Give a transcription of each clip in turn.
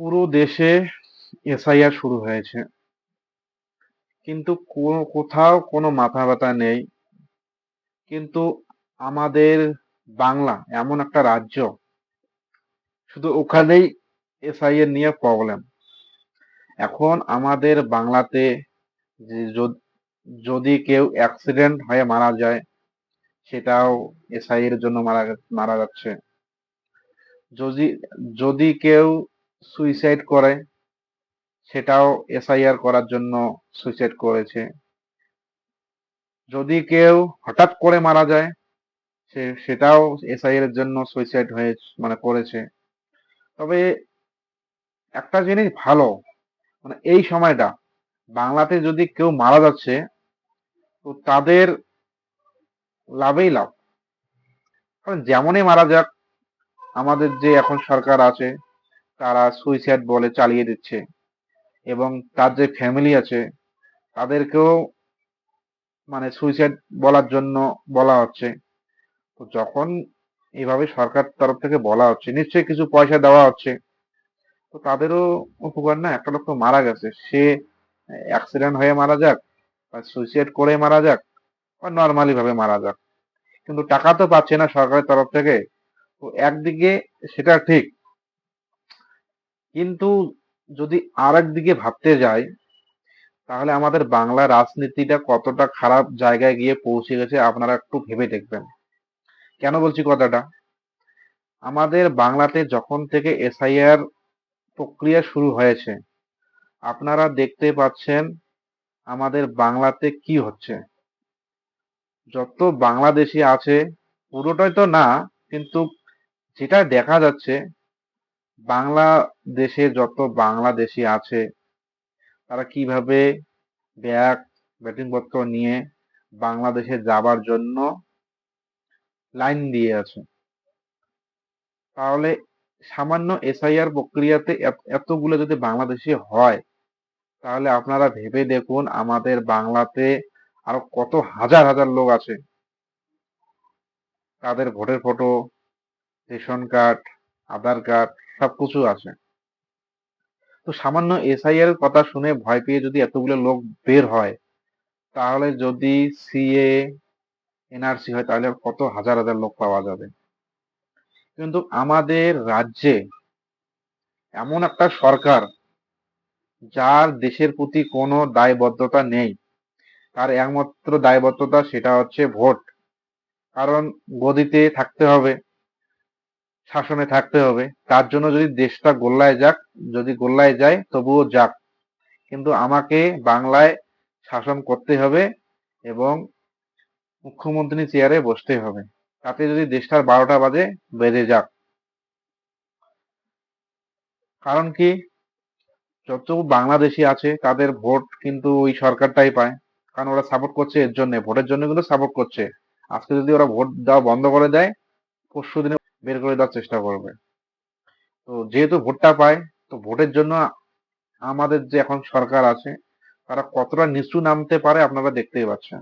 পুরো দেশে এসআইআর শুরু হয়েছে। কিন্তু কোথাও কোনো মাথা ব্যথা নেই। কিন্তু আমাদের বাংলা এমন একটা রাজ্য, শুধু ওখানেই এসআইআর নিয়ে প্রবলেম এখন আমাদের বাংলাতে যদি কেউ অ্যাক্সিডেন্ট হয়ে মারা যায়, সেটাও এসআই এর জন্য মারা মারা যাচ্ছে। যদি যদি কেউ সুইসাইড করে, সেটাও এসআইআর করার জন্য সুইসাইড করেছে। যদি কেউ হঠাৎ করে মারা যায়, সে, সেটাও এসআইআর এর জন্য সুইসাইড হয়ে মানে করেছে। তবে একটা জিনিস ভালো মানে এই সময়টা, বাংলাতে যদি কেউ মারা যাচ্ছে, তো তাদের লাভেই লাভ। কারণ যেমনই মারা যাক, আমাদের যে এখন সরকার আছে তারা সুইসাইড বলে চালিয়ে দিচ্ছে। এবং তার যে ফ্যামিলি আছে, তাদেরকেও মানে সুইসাইড বলার জন্য বলা হচ্ছে। তো যখন এইভাবে সরকার তরফ থেকে বলা হচ্ছে, নিশ্চয়ই কিছু পয়সা দেওয়া হচ্ছে, তো তাদেরও উপকার না, একটা লোক তো মারা গেছে। সে অ্যাক্সিডেন্ট হয়ে মারা যাক, বা সুইসাইড করে মারা যাক, বা নর্মালি ভাবে মারা যাক। কিন্তু টাকা তো পাচ্ছে না সরকারের তরফ থেকে। তো একদিকে সেটা ঠিক কিন্তু যদি আর দিকে ভাবতে যাই, তাহলে আমাদের বাংলা রাজনীতিটা কতটা খারাপ জায়গায় গিয়ে পৌঁছে গেছে আপনারা একটু ভেবে দেখবেন। কেন বলছি কথাটা? আমাদের বাংলাতে যখন থেকে এসআইআর প্রক্রিয়া শুরু হয়েছে, আপনারা দেখতে পাচ্ছেন আমাদের বাংলাতে কি হচ্ছে। যত বাংলাদেশি আছে, পুরোটাই তো না, কিন্তু যেটা দেখা যাচ্ছে বাংলাদেশে যত বাংলাদেশি আছে, তারা কীভাবে ব্যাগ ব্যাটিংপত্র নিয়ে বাংলাদেশে যাবার জন্য লাইন দিয়ে আছে? তাহলে সামান্য এসআইআর প্রক্রিয়াতে এত- এতগুলো যদি বাংলাদেশি হয়, তাহলে আপনারা ভেবে দেখুন আমাদের বাংলাতে আরও কত হাজার হাজার লোক আছে। তাদের ভোটের photo ration card Aadhaar card সবকিছু আছে। তো সামান্য এসআইআর কথা শুনে ভয় পেয়ে যদি এতগুলো লোক বের হয়, তাহলে যদি সিএ এনআরসি হয়, তাহলে কত হাজার হাজার লোক পাওয়া যাবে। কিন্তু আমাদের রাজ্যে এমন একটা সরকার যার দেশের প্রতি কোনো দায়বদ্ধতা নেই। তার একমাত্র দায়বদ্ধতা সেটা হচ্ছে ভোট। কারণ গদিতে থাকতে হবে। শাসনে থাকতে হবে। তার জন্য যদি দেশটা গোল্লায় যাক, যদি গোল্লায় যায়, তবুও যাক। কিন্তু আমাকে বাংলায় শাসন করতে হবে এবং মুখ্যমন্ত্রী চেয়ারে বসতে হবে। তাতে যদি দেশটার বারোটা বাজে বেজে যাক। কারণ কি? যত বাংলাদেশি আছে, তাদের ভোট কিন্তু ওই সরকারটাই পায়। কারণ ওরা সাপোর্ট করছে এর জন্য। ভোটের জন্য কিন্তু সাপোর্ট করছে। আজকে যদি ওরা ভোট দেওয়া বন্ধ করে দেয় পরশু দিনে বের করে দেওয়ার চেষ্টা করবে। তো যেহেতু ভোটটা পায়, তো ভোটের জন্য আমাদের যে এখন সরকার আছে, তারা কতটা নিচু নামতে পারে আপনারা দেখতেই পাচ্ছেন।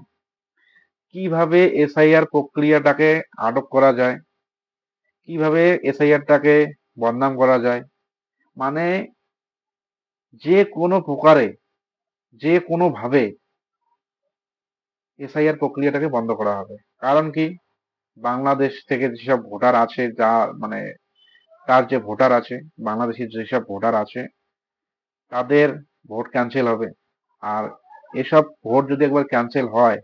কীভাবে এসআইআর প্রক্রিয়াটাকে আটক করা যায়, কীভাবে এসআইআরটাকে বদনাম করা যায় মানে যে কোনো প্রকারে, যে কোনো ভাবে এসআইআর প্রক্রিয়াটাকে বন্ধ করা হবে। কারণ কি? বাংলাদেশ থেকে যেসব ভোটার আছে, যা মানে তার যে ভোটার আছে, বাংলাদেশের যেসব ভোটার আছে, তাদের ভোট ক্যান্সেল হবে। আর এসব ভোট যদি একবার ক্যান্সেল হয়,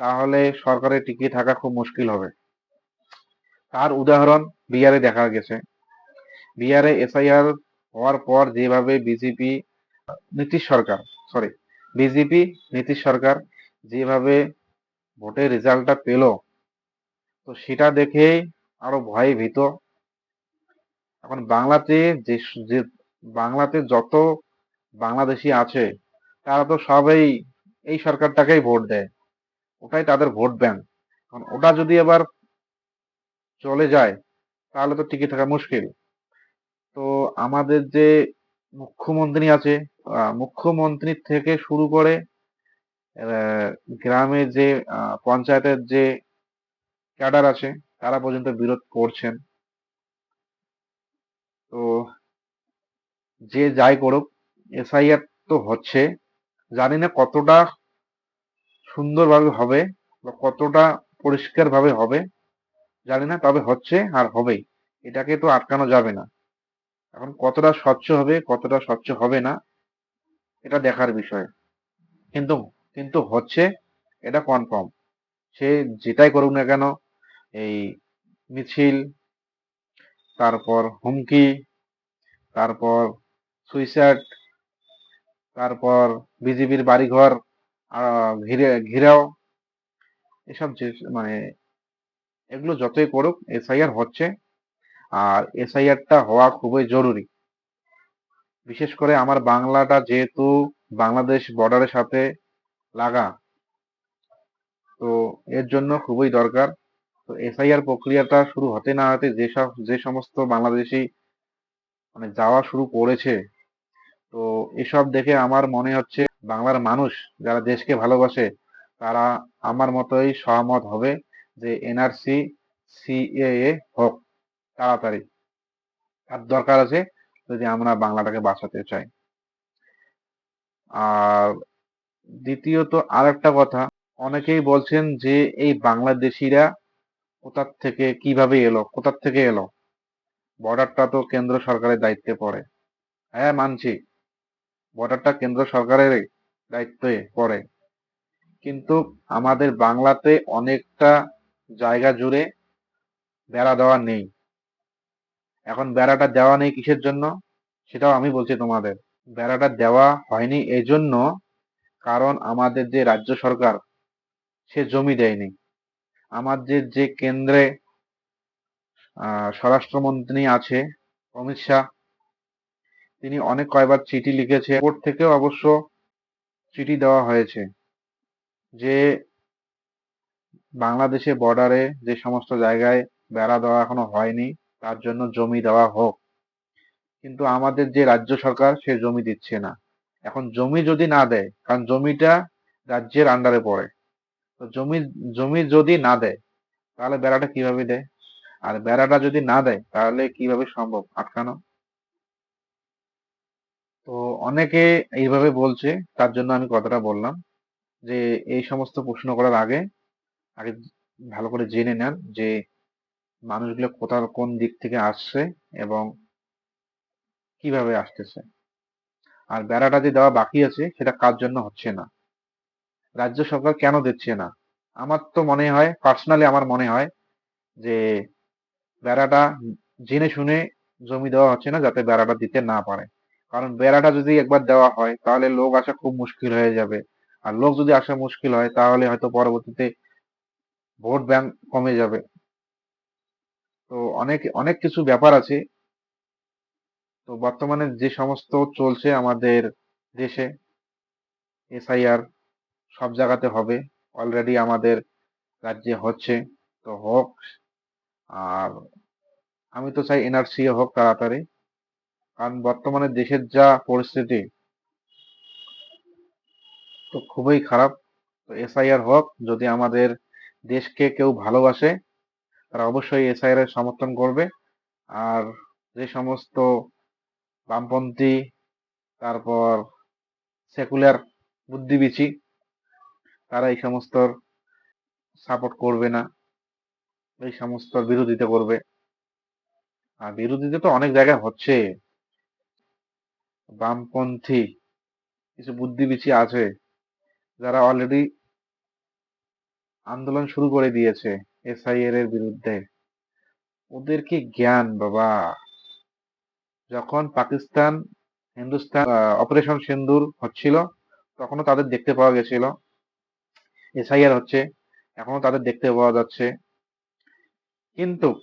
তাহলে সরকারের টিকে থাকা খুব মুশকিল হবে। তার উদাহরণ বিহারে দেখা গেছে। বিহারে এসআইআর হওয়ার পর যেভাবে বিজেপি নীতিশ সরকার সরি বিজেপি নীতিশ সরকার যেভাবে ভোটের রেজাল্টটা পেল তো সেটা দেখে আরও ভয়ে ভীত। এখন বাংলাতে যে যে বাংলাতে যত বাংলাদেশি আছে তারা তো সবাই এই সরকারটাকেই ভোট দেয়। ওটাই তাদের ভোট ব্যাংক। এখন ওটা যদি আবার চলে যায় তাহলে তো টিকে থাকা মুশকিল। তো আমাদের যে মুখ্যমন্ত্রী আছে আহ, মুখ্যমন্ত্রী থেকে শুরু করে গ্রামে যে পঞ্চায়েতের যে ক্যাডার আছে, তারা পর্যন্ত বিরোধ করছেন। তো যে যাই করুক, এসআইআর তো হচ্ছে। জানি না কতটা সুন্দরভাবে হবে বা কতটা পরিষ্কারভাবে হবে, জানি না, তবে হচ্ছে আর হবেই। এটাকে তো আটকানো যাবে না। এখন কতটা স্বচ্ছ হবে, কতটা স্বচ্ছ হবে না, এটা দেখার বিষয়। কিন্তু কিন্তু হচ্ছে এটা কনফার্ম সে যেটাই করুক না কেন এই মিছিল, তারপর হুমকি, তারপর সুইসাইড তারপর বিজেপির বাড়িঘর ঘিরে, ঘিরাও, এসব মানে এগুলো যতই করুক এসআইআর হচ্ছে। আর এসআইআরটা হওয়া খুবই জরুরি। বিশেষ করে আমার বাংলাটা যেহেতু বাংলাদেশ বর্ডারের সাথে লাগা, তো এর জন্য খুবই দরকার। তো এসআইআর প্রক্রিয়াটা শুরু হতে না হতে যেসব যে সমস্ত বাংলাদেশি মানে যাওয়া শুরু করেছে, তো এসব দেখে আমার মনে হচ্ছে বাংলার মানুষ যারা দেশকে ভালোবাসে, তারা আমার মতোই সহমত হবে যে এনআরসি, সিএএ হোক, তাড়াতাড়ি। আর দরকার আছে যদি আমরা বাংলাটাকে বাঁচাতে চাই। আর দ্বিতীয়ত আর একটা কথা, অনেকেই বলছেন যে এই বাংলাদেশিরা কোথার থেকে কীভাবে এলো? কোথার থেকে এলো? বর্ডারটা তো কেন্দ্র সরকারের দায়িত্বে পড়ে। হ্যাঁ মানছি। বর্ডারটা কেন্দ্র সরকারের দায়িত্বে পড়ে। কিন্তু আমাদের বাংলাতে অনেকটা জায়গা জুড়ে বেড়া দেওয়া নেই। এখন বেড়াটা দেওয়া নেই কিসের জন্য? সেটাও আমি বলছি তোমাদের। বেড়াটা দেওয়া হয়নি এই জন্য কারণ আমাদের যে রাজ্য সরকার সে জমি দেয়নি। আমাদের যে কেন্দ্রে স্বরাষ্ট্রমন্ত্রী আছে, অমিত শাহ, তিনি অনেক কয়বার চিঠি লিখেছে। কোর্ট থেকেও অবশ্য চিঠি দেওয়া হয়েছে যে বাংলাদেশে বর্ডারে যে সমস্ত জায়গায় বেড়া দেওয়া এখনও হয়নি, তার জন্য জমি দেওয়া হোক। কিন্তু আমাদের যে রাজ্য সরকার সে জমি দিচ্ছে না। এখন জমি যদি না দেয়, কারণ জমিটা রাজ্যের আন্ডারে পড়ে। তো জমি জমি যদি না দেয়, তাহলে বেড়াটা কীভাবে দেয়? আর বেড়াটা যদি না দেয়, তাহলে কীভাবে সম্ভব? আটকানো? তো অনেকে এইভাবে বলছে, তার জন্য আমি কথাটা বললাম যে, এই সমস্ত প্রশ্ন করার আগে আগে ভালো করে জেনে নেন যে, মানুষগুলো কোথার কোন দিক থেকে আসছে এবং কীভাবে আসতেছে। আর বেড়াটা যে দেওয়া বাকি আছে, সেটা কার জন্য হচ্ছে না? রাজ্য সরকার কেন দিচ্ছে না? আমার তো মনে হয় পার্সোনালি আমার মনে হয় যে বেড়াটা জেনে শুনে জমি দেওয়া হচ্ছে না যাতে বেড়াটা দিতে না পারে। কারণ বেড়াটা যদি একবার দেওয়া হয়, তাহলে লোক আসা খুব মুশকিল হয়ে যাবে। আর লোক যদি আসা মুশকিল হয়, তাহলে হয়তো পরবর্তীতে ভোট ব্যাংক কমে যাবে। তো অনেক অনেক কিছু ব্যাপার আছে। তো বর্তমানে যে সমস্ত চলছে আমাদের দেশে, এসআইআর সব জায়গাতে হবে। অলরেডি আমাদের রাজ্যে হচ্ছে। তো হোক, আর আমি তো চাই এনআরসি হোক তাড়াতাড়ি। কারণ বর্তমানে দেশের যা পরিস্থিতি, তো খুবই খারাপ। তো এসআইআর হোক, যদি আমাদের দেশকে কেউ ভালোবাসে, তারা অবশ্যই এসআইআর এর সমর্থন করবে। আর যে সমস্ত বামপন্থী, তারপর সেকুলার বুদ্ধিবীচি তারা এই সমস্ত সাপোর্ট করবে না। এই সমস্ত বিরোধিতা করবে। আর বিরোধিতা তো অনেক জায়গায় হচ্ছে। বামপন্থী কিছু বুদ্ধিবীচি আছে, যারা অলরেডি আন্দোলন শুরু করে দিয়েছে এসআইআর এর বিরুদ্ধে। ওদের কি জ্ঞান, বাবা। যখন পাকিস্তান, হিন্দুস্তান অপারেশন সিন্দুর হচ্ছিল, তখনও তাদের দেখতে পাওয়া গেছিল। এসআইআর হচ্ছে, এখনও তাদের দেখতে পাওয়া যাচ্ছে। কিন্তু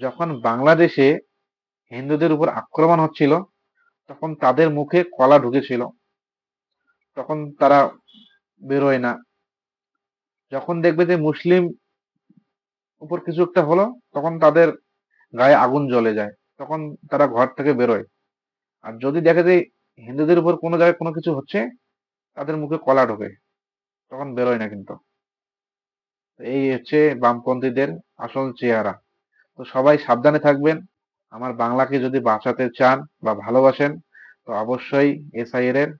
যখন বাংলাদেশে হিন্দুদের উপর আক্রমণ হচ্ছিল, তখন তাদের মুখে কলা ঢুকেছিল। তখন তারা বেরোয় না। যখন দেখবে যে মুসলিম উপর কিছু একটা হলো, তখন তাদের গায়ে আগুন জ্বলে যায়। তখন তারা ঘর থেকে বেরোয়। আর যদি দেখে যে হিন্দুদের উপর কোনো জায়গায় কোনো কিছু হচ্ছে, তাদের মুখে কলা ঢোকে। তখন বেরোয় না কিন্তু। এই হচ্ছে বামপন্থীদের আসল চেহারা। তো সবাই সাবধানে থাকবেন। আমার বাংলাকে যদি বাঁচাতে চান বা ভালোবাসেন, তো অবশ্যই এসআইআর এর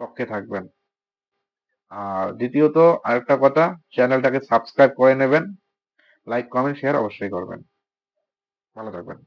পক্ষে থাকবেন। আর দ্বিতীয়ত আরেকটা কথা, চ্যানেলটাকে সাবস্ক্রাইব করে নেবেন। লাইক, কমেন্ট, শেয়ার অবশ্যই করবেন। ভালো থাকবেন।